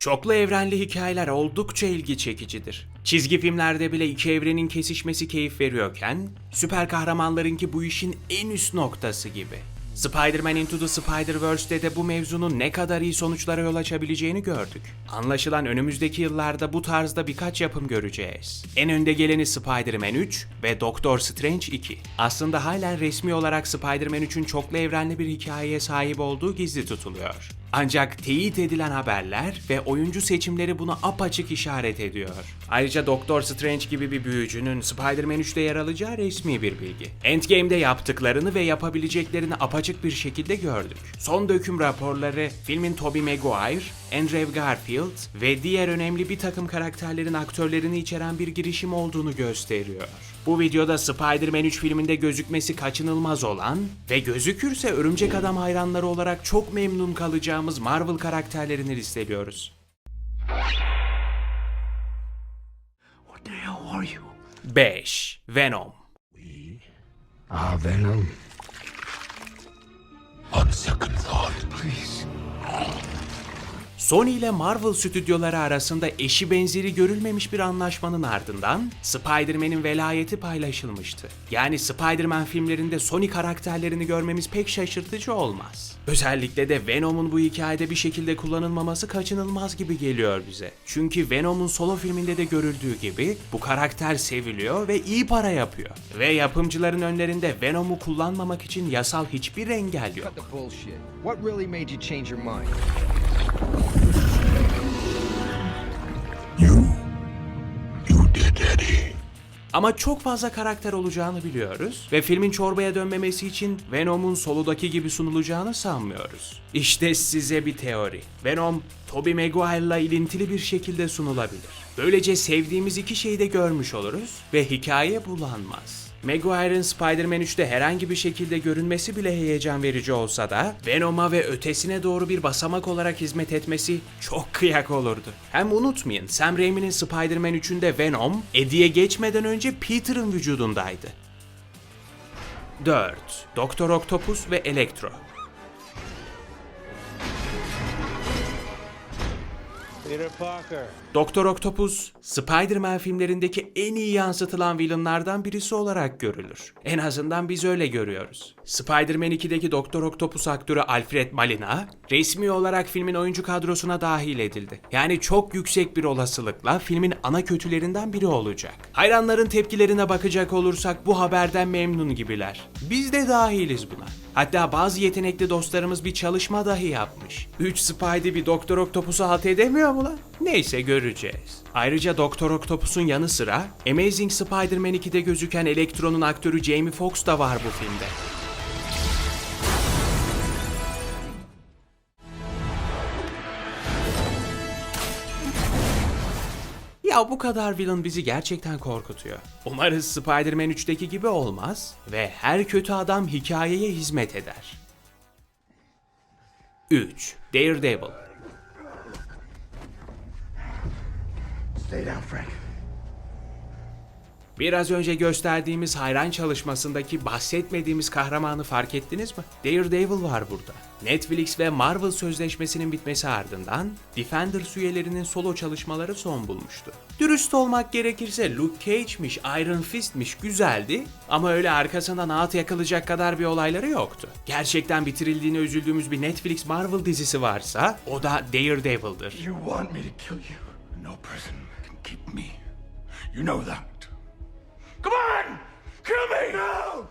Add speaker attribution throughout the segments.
Speaker 1: Çoklu evrenli hikayeler oldukça ilgi çekicidir. Çizgi filmlerde bile iki evrenin kesişmesi keyif veriyorken, süper kahramanlarınki bu işin en üst noktası gibi. Spider-Man Into the Spider-Verse'de de bu mevzunun ne kadar iyi sonuçlara yol açabileceğini gördük. Anlaşılan önümüzdeki yıllarda bu tarzda birkaç yapım göreceğiz. En önde geleni Spider-Man 3 ve Doctor Strange 2. Aslında hala resmi olarak Spider-Man 3'ün çoklu evrenli bir hikayeye sahip olduğu gizli tutuluyor. Ancak teyit edilen haberler ve oyuncu seçimleri bunu apaçık işaret ediyor. Ayrıca Doctor Strange gibi bir büyücünün Spider-Man 3'te yer alacağı resmi bir bilgi. Endgame'de yaptıklarını ve yapabileceklerini apaçık bir şekilde gördük. Son döküm raporları filmin Tobey Maguire, Andrew Garfield ve diğer önemli bir takım karakterlerin aktörlerini içeren bir girişim olduğunu gösteriyor. Bu videoda Spider-Man 3 filminde gözükmesi kaçınılmaz olan ve gözükürse Örümcek Adam hayranları olarak çok memnun kalacağımız Marvel karakterlerini listeliyoruz.
Speaker 2: What the hell are you?
Speaker 1: 5. Venom
Speaker 2: Ah, Venom. On second thought, please.
Speaker 1: Sony ile Marvel stüdyoları arasında eşi benzeri görülmemiş bir anlaşmanın ardından Spider-Man'in velayeti paylaşılmıştı. Yani Spider-Man filmlerinde Sony karakterlerini görmemiz pek şaşırtıcı olmaz. Özellikle de Venom'un bu hikayede bir şekilde kullanılmaması kaçınılmaz gibi geliyor bize. Çünkü Venom'un solo filminde de görüldüğü gibi bu karakter seviliyor ve iyi para yapıyor. Ve yapımcıların önlerinde Venom'u kullanmamak için yasal hiçbir engel yok. Ama çok fazla karakter olacağını biliyoruz ve filmin çorbaya dönmemesi için Venom'un soludaki gibi sunulacağını sanmıyoruz. İşte size bir teori. Venom, Tobey Maguire'la ilintili bir şekilde sunulabilir. Böylece sevdiğimiz iki şeyi de görmüş oluruz ve hikaye bulanmaz. Maguire'ın Spider-Man 3'te herhangi bir şekilde görünmesi bile heyecan verici olsa da Venom'a ve ötesine doğru bir basamak olarak hizmet etmesi çok kıyak olurdu. Hem unutmayın Sam Raimi'nin Spider-Man 3'ünde Venom, Eddie'ye geçmeden önce Peter'ın vücudundaydı. 4. Doktor Octopus ve Electro Doktor Octopus, Spider-Man filmlerindeki en iyi yansıtılan villainlardan birisi olarak görülür. En azından biz öyle görüyoruz. Spider-Man 2'deki Doktor Octopus aktörü Alfred Molina, resmi olarak filmin oyuncu kadrosuna dahil edildi. Yani çok yüksek bir olasılıkla filmin ana kötülerinden biri olacak. Hayranların tepkilerine bakacak olursak bu haberden memnun gibiler. Biz de dahiliz buna. Hatta bazı yetenekli dostlarımız bir çalışma dahi yapmış. 3 Spidey bir Doktor Octopus'u halt edemiyor mu lan? Neyse göreceğiz. Ayrıca Doktor Octopus'un yanı sıra Amazing Spider-Man 2'de gözüken Electro'nun aktörü Jamie Foxx da var bu filmde. Ya bu kadar villain bizi gerçekten korkutuyor. Umarız Spider-Man 3'teki gibi olmaz ve her kötü adam hikayeye hizmet eder. 3. Daredevil
Speaker 2: Stay down, Frank.
Speaker 1: Biraz önce gösterdiğimiz hayran çalışmasındaki bahsetmediğimiz kahramanı fark ettiniz mi? Daredevil var burada. Netflix ve Marvel sözleşmesinin bitmesi ardından Defenders üyelerinin solo çalışmaları son bulmuştu. Dürüst olmak gerekirse Luke Cage'miş, Iron Fist'miş güzeldi ama öyle arkasından ağıt yakılacak kadar bir olayları yoktu. Gerçekten bitirildiğine üzüldüğümüz bir Netflix Marvel dizisi varsa o da Daredevil'dır.
Speaker 2: You want me to kill you. No person can keep me. You know that. Come on! Kill me now!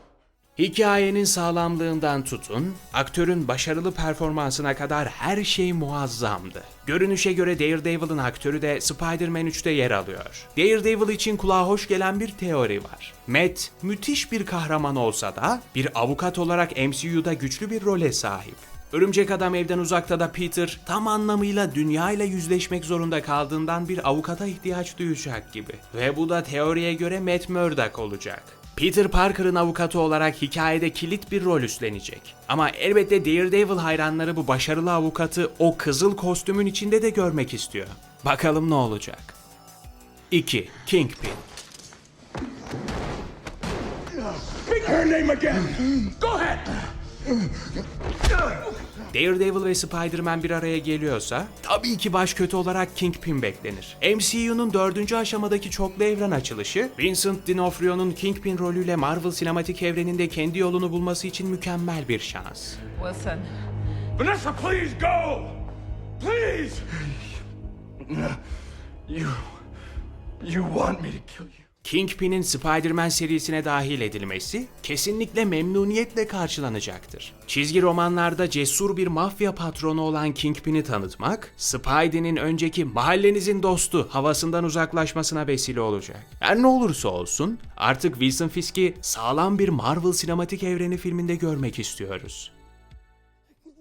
Speaker 1: Hikayenin sağlamlığından tutun, aktörün başarılı performansına kadar her şey muazzamdı. Görünüşe göre Daredevil'ın aktörü de Spider-Man 3'te yer alıyor. Daredevil için kulağa hoş gelen bir teori var. Matt müthiş bir kahraman olsa da bir avukat olarak MCU'da güçlü bir role sahip. Örümcek Adam evden uzakta da Peter tam anlamıyla dünyayla yüzleşmek zorunda kaldığından bir avukata ihtiyaç duyacak gibi. Ve bu da teoriye göre Matt Murdock olacak. Peter Parker'ın avukatı olarak hikayede kilit bir rol üstlenecek. Ama elbette Daredevil hayranları bu başarılı avukatı o kızıl kostümün içinde de görmek istiyor. Bakalım ne olacak. 2. Kingpin
Speaker 2: Her name again. Go ahead.
Speaker 1: Daredevil ve Spider-Man bir araya geliyorsa tabii ki baş kötü olarak Kingpin beklenir. MCU'nun dördüncü aşamadaki çoklu evren açılışı, Vincent D'Onofrio'nun Kingpin rolüyle Marvel sinematik evreninde kendi yolunu bulması için mükemmel bir şans.
Speaker 3: Wilson,
Speaker 2: Vanessa, please go! Please! You. You want me to kill you?
Speaker 1: Kingpin'in Spider-Man serisine dahil edilmesi kesinlikle memnuniyetle karşılanacaktır. Çizgi romanlarda cesur bir mafya patronu olan Kingpin'i tanıtmak, Spidey'nin önceki mahallenizin dostu havasından uzaklaşmasına vesile olacak. Her ne olursa olsun artık Wilson Fisk'i sağlam bir Marvel sinematik evreni filminde görmek istiyoruz.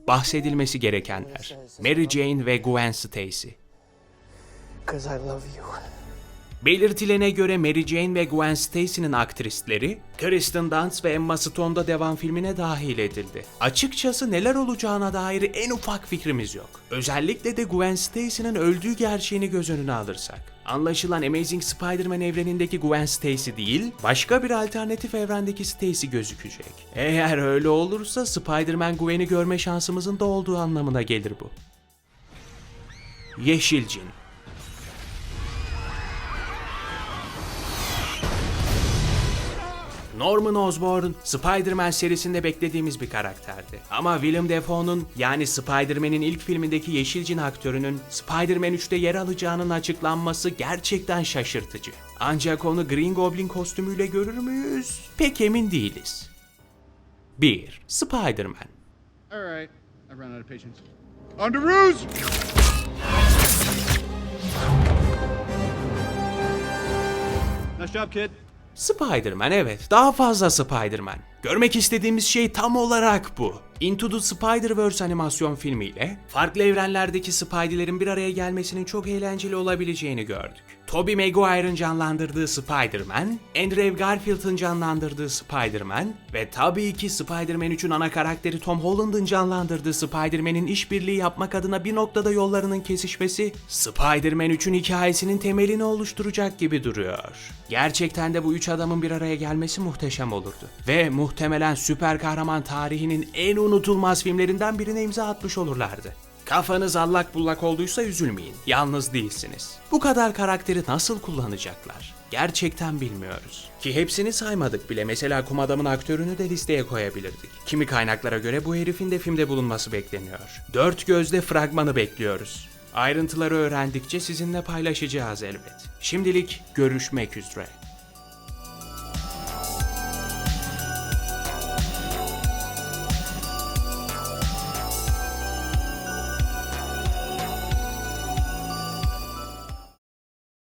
Speaker 1: Bahsedilmesi gerekenler Mary Jane ve Gwen Stacy
Speaker 4: Because I love you.
Speaker 1: Belirtilene göre Mary Jane ve Gwen Stacy'nin aktrisleri Kristen Dunst ve Emma Stone'da devam filmine dahil edildi. Açıkçası neler olacağına dair en ufak fikrimiz yok. Özellikle de Gwen Stacy'nin öldüğü gerçeğini göz önüne alırsak. Anlaşılan Amazing Spider-Man evrenindeki Gwen Stacy değil, başka bir alternatif evrendeki Stacy gözükecek. Eğer öyle olursa Spider-Man Gwen'i görme şansımızın da olduğu anlamına gelir bu. Yeşil Norman Osborn, Spider-Man serisinde beklediğimiz bir karakterdi. Ama Willem Dafoe'nun yani Spider-Man'in ilk filmindeki Yeşilcin aktörünün Spider-Man 3'te yer alacağının açıklanması gerçekten şaşırtıcı. Ancak onu Green Goblin kostümüyle görür müyüz? Pek emin değiliz. 1. Spider-Man
Speaker 5: All right, I've run out of patience. Ruse! Nice job, kid.
Speaker 1: Spider-Man evet, daha fazla Spider-Man. Görmek istediğimiz şey tam olarak bu. Into the Spider-Verse animasyon filmiyle farklı evrenlerdeki Spidey'lerin bir araya gelmesinin çok eğlenceli olabileceğini gördük. Tobey Maguire'ın canlandırdığı Spider-Man, Andrew Garfield'ın canlandırdığı Spider-Man ve tabii ki Spider-Man 3'ün ana karakteri Tom Holland'ın canlandırdığı Spider-Man'in işbirliği yapmak adına bir noktada yollarının kesişmesi Spider-Man 3'ün hikayesinin temelini oluşturacak gibi duruyor. Gerçekten de bu üç adamın bir araya gelmesi muhteşem olurdu. Ve muhtemelen süper kahraman tarihinin en unutulmaz filmlerinden birine imza atmış olurlardı. Kafanız allak bullak olduysa üzülmeyin. Yalnız değilsiniz. Bu kadar karakteri nasıl kullanacaklar? Gerçekten bilmiyoruz. Ki hepsini saymadık bile. Mesela kum adamın aktörünü de listeye koyabilirdik. Kimi kaynaklara göre bu herifin de filmde bulunması bekleniyor. Dört gözle fragmanı bekliyoruz. Ayrıntıları öğrendikçe sizinle paylaşacağız elbet. Şimdilik görüşmek üzere.